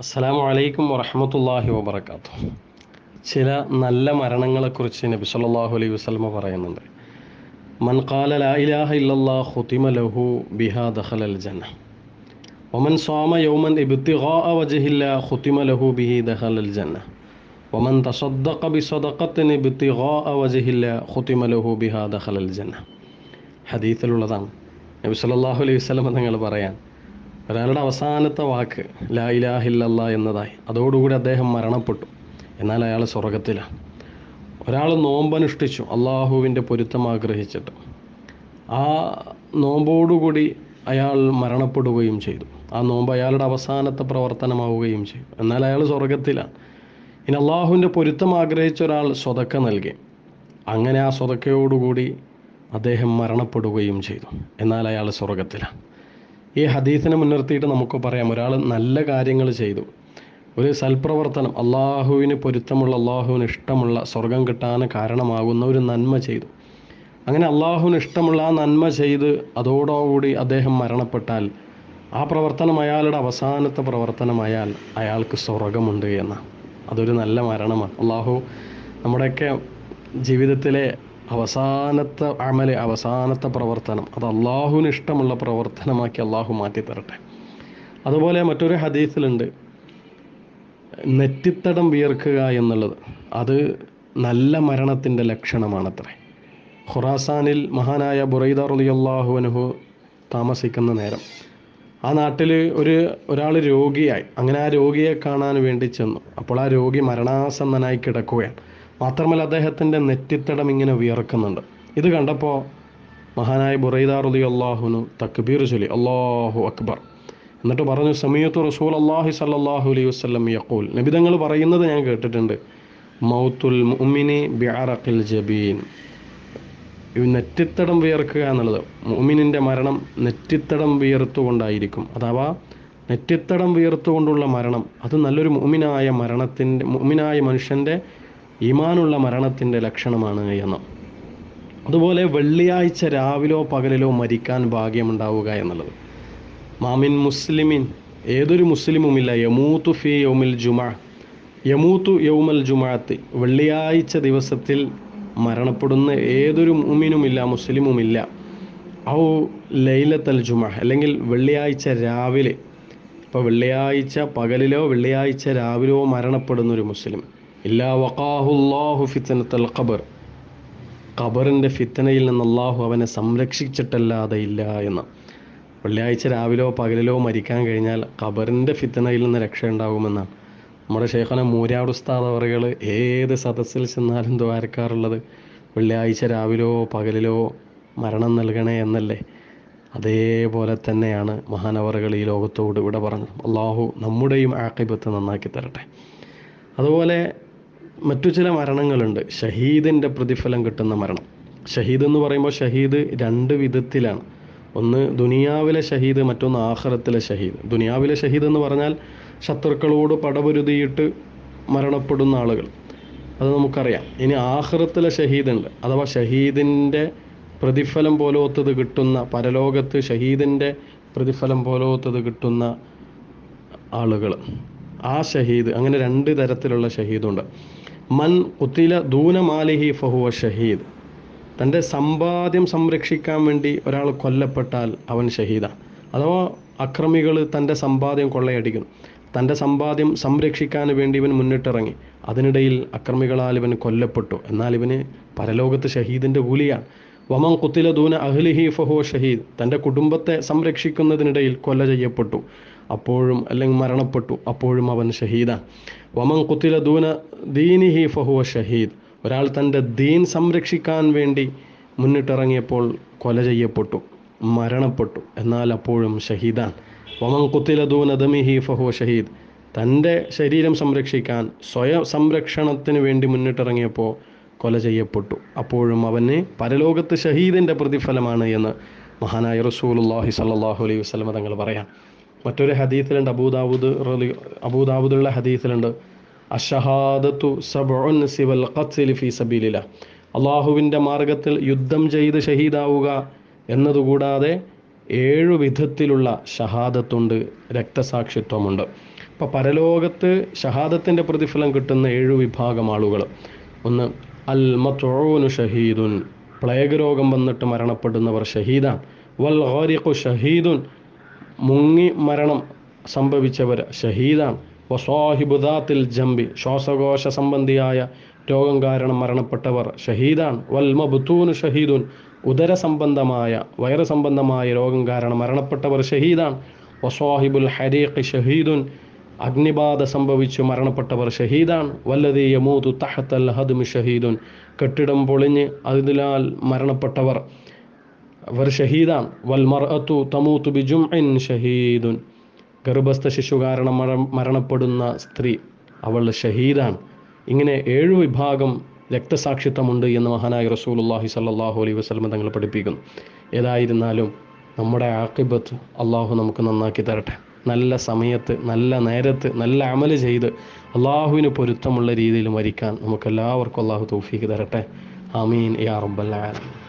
അസ്സലാമു അലൈക്കും വറഹമത്തല്ലാഹി വബർക്കാത്തു ചില നല്ല മരണങ്ങളെക്കുറിച്ച് നബി സല്ലല്ലാഹു അലൈഹി വസല്ലമ പറയുന്നുണ്ട് മൻ ഖാല ലാ ഇലാഹ ഇല്ലല്ലാഹ് ഖുതിമ ലഹു ബിഹാ ദഖലൽ ജന്ന വമൻ സ്വാമ യൗമൻ ഇബ്തിഗാഅ വജ്ഹില്ലാ ഖുതിമ ലഹു ബിഹി ദഖലൽ ജന്ന വമൻ തസദ്ദഖ ബിസദഖത്തിൻ ഇബ്തിഗാഅ വജ്ഹില്ലാ ഖുതിമ ലഹു ബിഹാ ദഖലൽ ജന്ന ഹദീസിലുള്ളതാണ് നബി സല്ലല്ലാഹു അലൈഹി വസല്ലമ തങ്ങൾ പറയാൻ ഒരാളുടെ അവസാനത്തെ വാക്ക് ലാ എന്നതായി. അതോടുകൂടി അദ്ദേഹം മരണപ്പെട്ടു. എന്നാൽ അയാൾ സ്വർഗത്തിലാണ് ഒരാൾ നോമ്പനുഷ്ഠിച്ചു അള്ളാഹുവിന്റെ പൊരുത്തം ആഗ്രഹിച്ചിട്ട്. ആ നോമ്പോടുകൂടി അയാൾ മരണപ്പെടുകയും ചെയ്തു. ആ നോമ്പ് അയാളുടെ അവസാനത്തെ പ്രവർത്തനമാവുകയും ചെയ്തു. എന്നാൽ അയാൾ സ്വർഗത്തിലാണ് ഇനി അള്ളാഹുവിന്റെ പൊരുത്തം ആഗ്രഹിച്ച ഒരാൾ സ്വതക്ക നൽകി. അങ്ങനെ ആ സ്വതക്കയോടുകൂടി അദ്ദേഹം മരണപ്പെടുകയും ചെയ്തു. എന്നാൽ അയാൾ സ്വർഗത്തിലാണ് ഈ ഹദീസിനെ മുൻനിർത്തിയിട്ട് നമുക്ക് പറയാം. ഒരാൾ നല്ല കാര്യങ്ങൾ ചെയ്തു. ഒരു സൽപ്രവർത്തനം അള്ളാഹുവിന് പൊരുത്തമുള്ള അള്ളാഹുവിന് ഇഷ്ടമുള്ള സ്വർഗം കിട്ടാൻ കാരണമാകുന്ന ഒരു നന്മ ചെയ്തു. അങ്ങനെ അള്ളാഹുവിന് ഇഷ്ടമുള്ള ആ നന്മ ചെയ്ത് അതോടുകൂടി അദ്ദേഹം മരണപ്പെട്ടാൽ ആ പ്രവർത്തനം അയാളുടെ അവസാനത്തെ പ്രവർത്തനമായാൽ അയാൾക്ക് സ്വർഗമുണ്ട് എന്ന അതൊരു നല്ല മരണമാണ്. അള്ളാഹു നമ്മുടെയൊക്കെ ജീവിതത്തിലെ അവസാനത്തെ അമൽ അവസാനത്തെ പ്രവർത്തനം അത് അള്ളാഹുവിന് ഇഷ്ടമുള്ള പ്രവർത്തനമാക്കി അള്ളാഹു മാറ്റി തരട്ടെ. അതുപോലെ മറ്റൊരു ഹദീസിലുണ്ട്. നെറ്റിത്തടം വിയർക്കുക എന്നുള്ളത് അത് നല്ല മരണത്തിന്റെ ലക്ഷണമാണത്രേ. ഖുറാസാനിൽ മഹാനായ ബുറൈദ റളിയല്ലാഹു അനുഹു താമസിക്കുന്ന നേരം ആ നാട്ടിൽ ഒരു ഒരാൾ രോഗിയായി. അങ്ങനെ ആ രോഗിയെ കാണാൻ വേണ്ടി ചെന്നു. അപ്പോൾ ആ രോഗി മരണാസന്നനായി കിടക്കുകയാണ്. മാത്രമല്ല അദ്ദേഹത്തിന്റെ നെറ്റിത്തടം ഇങ്ങനെ വിയർക്കുന്നുണ്ട്. ഇത് കണ്ടപ്പോൾ മഹാനായ ബുറൈദ അള്ളാഹുനു തക്ബീർ ചൊല്ലി അള്ളാഹു അക്ബർ. എന്നിട്ട് പറഞ്ഞു സമയത്ത് റസൂൽ അള്ളാഹി സല്ലാഹു അലൈഹി വസ്ലം യക്കൂൽ നബിതങ്ങൾ പറയുന്നത് ഞാൻ കേട്ടിട്ടുണ്ട് മൗത്തുൽ മുഅ്മിനി ബിഅറഖിൽ ജബീൻ. ഈ നെറ്റിത്തടം വിയർക്കുക എന്നുള്ളത് മുഅ്മിനിന്റെ മരണം നെറ്റിത്തടം വിയർത്തുകൊണ്ടായിരിക്കും. അഥവാ നെറ്റിത്തടം വിയർത്തുകൊണ്ടുള്ള മരണം അത് നല്ലൊരു മുഅ്മിനായ മരണത്തിന്റെ മുഅ്മിനായ മനുഷ്യന്റെ ഈമാനുള്ള മരണത്തിന്റെ ലക്ഷണമാണ് എന്ന്. അതുപോലെ വെള്ളിയാഴ്ച രാവിലോ പകലിലോ മരിക്കാൻ ഭാഗ്യമുണ്ടാവുക എന്നുള്ളത്. മാമിൻ മുസ്ലിമിൻ ഏതൊരു മുസ്ലിമുമില്ല. യമൂത്തു ഫി യൗമിൽ ജുമ. യമൂത്തു യൗമൽ ജുമാഅത്ത് വെള്ളിയാഴ്ച ദിവസത്തിൽ മരണപ്പെടുന്ന ഏതൊരു മുമിനുമില്ല മുസ്ലിമുമില്ല. ഔ ലൈലത്തൽ ജുമ അല്ലെങ്കിൽ വെള്ളിയാഴ്ച രാവിലെ. ഇപ്പോൾ വെള്ളിയാഴ്ച പകലിലോ വെള്ളിയാഴ്ച രാവിലോ മരണപ്പെടുന്ന ഒരു മുസ്ലിം. ഇല്ലാ വഖാഹുല്ലാഹു ഫിത്തനത്തൽ ഖബർ. ഖബറിന്റെ ഫിത്തനയിൽ നിന്ന് അള്ളാഹു അവനെ സംരക്ഷിച്ചിട്ടല്ലാതെ ഇല്ല എന്ന്. വെള്ളിയാഴ്ച രാവിലോ പകലിലോ മരിക്കാൻ കഴിഞ്ഞാൽ ഖബറിന്റെ ഫിത്തനയിൽ നിന്ന് രക്ഷയുണ്ടാകുമെന്നാണ് നമ്മുടെ ഷേഖന മൂര്യാട് ഉസ്താദ് ഏത് സദസ്സിൽ ചെന്നാലും ദ്വാരക്കാറുള്ളത് വെള്ളിയാഴ്ച രാവിലോ പകലിലോ മരണം നൽകണേ എന്നല്ലേ? അതേപോലെ തന്നെയാണ് മഹാനവറുകൾ ഈ ലോകത്തോട് ഇവിടെ പറഞ്ഞു അള്ളാഹു നമ്മുടെയും ആക്കിബത്ത് നന്നാക്കി തരട്ടെ. അതുപോലെ മറ്റു ചില മരണങ്ങളുണ്ട്. ഷഹീദിന്റെ പ്രതിഫലം കിട്ടുന്ന മരണം. ഷഹീദ് എന്ന് പറയുമ്പോൾ ഷഹീദ് രണ്ട് വിധത്തിലാണ്. ഒന്ന് ദുനിയാവിലെ ഷഹീദ് മറ്റൊന്ന് ആഹ്റത്തിലെ ഷഹീദ്. ദുനിയാവിലെ ഷഹീദ് എന്ന് പറഞ്ഞാൽ ശത്രുക്കളോട് പടപൊരുതിയിട്ട് മരണപ്പെടുന്ന ആളുകൾ. അത് നമുക്കറിയാം. ഇനി ആഹ്റത്തിലെ ഷഹീദുണ്ട്. അഥവാ ഷഹീദിന്റെ പ്രതിഫലം പോലോത്തത് കിട്ടുന്ന പരലോകത്ത് ഷഹീദിന്റെ പ്രതിഫലം പോലോത്തത് കിട്ടുന്ന ആളുകൾ. ആ ഷഹീദ് അങ്ങനെ രണ്ട് തരത്തിലുള്ള ഷഹീദുണ്ട്. മൻ കുത്തില ദൂനമാലിഹി ഫഹുവ ഷഹീദ്. തന്റെ സമ്പാദ്യം സംരക്ഷിക്കാൻ വേണ്ടി ഒരാൾ കൊല്ലപ്പെട്ടാൽ അവൻ ഷഹീദാണ് അഥവാ അക്രമികൾ തന്റെ സമ്പാദ്യം കൊള്ളയടിക്കുന്നു തന്റെ സമ്പാദ്യം സംരക്ഷിക്കാൻ വേണ്ടി ഇവൻ മുന്നിട്ടിറങ്ങി. അതിനിടയിൽ അക്രമികളാൽ ഇവൻ കൊല്ലപ്പെട്ടു. എന്നാൽ ഇവന് പരലോകത്ത് ഷഹീദിന്റെ കൂലിയാണ്. വമൻ കുത്തില ദൂന അഹ്ലിഹി ഫഹുവ ഷഹീദ് തന്റെ കുടുംബത്തെ സംരക്ഷിക്കുന്നതിനിടയിൽ കൊല്ല ചെയ്യപ്പെട്ടു. അപ്പോഴും അല്ലെങ്കിൽ മരണപ്പെട്ടു അപ്പോഴും അവൻ ഷഹീദ. വമൻ കുത്തില ദൂന ദീനിഹി ഫഹുവ ഷഹീദ്. ഒരാൾ തന്റെ ദീൻ സംരക്ഷിക്കാൻ വേണ്ടി മുന്നിട്ടിറങ്ങിയപ്പോൾ കൊല ചെയ്യപ്പെട്ടു മരണപ്പെട്ടു. എന്നാൽ അപ്പോഴും ഷഹീദാൻ. വമൻ കുത്തില ദൂന ദമിഹി ഫഹുവ ഷഹീദ്. തന്റെ ശരീരം സംരക്ഷിക്കാൻ സ്വയം സംരക്ഷണത്തിന് വേണ്ടി മുന്നിട്ടിറങ്ങിയപ്പോൾ കൊല ചെയ്യപ്പെട്ടു. അപ്പോഴും അവന് പരലോകത്ത് ഷഹീദിന്റെ പ്രതിഫലമാണ് എന്ന് മഹാനായ റസൂലുല്ലാഹി സല്ലാഹു അലൈഹി വസ്ലമ തങ്ങൾ പറയാം. മറ്റൊരു ഹദീസിലുണ്ട് അബൂദാവൂദ് അബൂദാവൂദുള്ള ഹദീസിലുണ്ട് അഷഹാദത്തു സബുൻ സിവൽ ഫി സബീലില അള്ളാഹുവിന്റെ മാർഗത്തിൽ യുദ്ധം ചെയ്ത് ഷഹീദാവുക എന്നതുകൂടാതെ ഏഴു വിധത്തിലുള്ള ഷഹാദത്തുണ്ട് രക്തസാക്ഷിത്വമുണ്ട്. അപ്പോൾ പരലോകത്ത് ഷഹാദത്തിന്റെ പ്രതിഫലം കിട്ടുന്ന ഏഴു വിഭാഗം ആളുകൾ ഒന്ന് അൽ മത്തോനു ഷഹീദുൻ. പ്ലേഗ് രോഗം വന്നിട്ട് മരണപ്പെടുന്നവർ ഷഹീദാൻ വൽ ഷഹീദുൻ. മുങ്ങി മരണം സംഭവിച്ചവർ ഷഹീദാണ്. വസാഹിബുദാത്തിൽ ജംബി ശ്വാസകോശ സംബന്ധിയായ രോഗം കാരണം മരണപ്പെട്ടവർ ഷഹീദാണ്. വൽ മബുത്തൂനു ഷഹീദുൻ ഉദര സംബന്ധമായ വയറ് സംബന്ധമായ രോഗം കാരണം മരണപ്പെട്ടവർ ഷഹീദാണ്. വസാഹിബുൽ ഹരീഖ് ഷഹീദുൻ അഗ്നിബാധ സംഭവിച്ചു മരണപ്പെട്ടവർ ഷഹീദാണ്. വല്ലതി യമൂതു തഹത്തൽ ഹദ്മി ഷഹീദുൻ കെട്ടിടം പൊളിഞ്ഞ് അതിനാൽ മരണപ്പെട്ടവർ അവർ ഷഹീദാണ്. വൽ മർഅത്തു തമൂത്തു ബിജുംഇൻ ഷഹീദുൻ. ഗർഭസ്ഥ ശിശു കാരണം മര- മരണപ്പെടുന്ന സ്ത്രീ അവൾ ഷഹീദാണ്. ഇങ്ങനെ ഏഴു വിഭാഗം രക്തസാക്ഷിത്വമുണ്ട് എന്ന് മഹാനായ റസൂലുള്ളാഹി സല്ലാഹു അലൈഹി വസല്ലം തങ്ങൾ പഠിപ്പിക്കുന്നു. ഏതായിരുന്നാലും നമ്മുടെ ആക്കിബത്ത് അള്ളാഹു നമുക്ക് നന്നാക്കി തരട്ടെ. നല്ല സമയത്ത് നല്ല നേരത്ത് നല്ല അമൽ ചെയ്ത് അള്ളാഹുവിന് പൊരുത്തമുള്ള രീതിയിൽ മരിക്കാൻ നമുക്കെല്ലാവർക്കും അള്ളാഹു തൗഫീക്ക് തരട്ടെ. അമീൻ യാ റബ്ബൽ ആലമീൻ.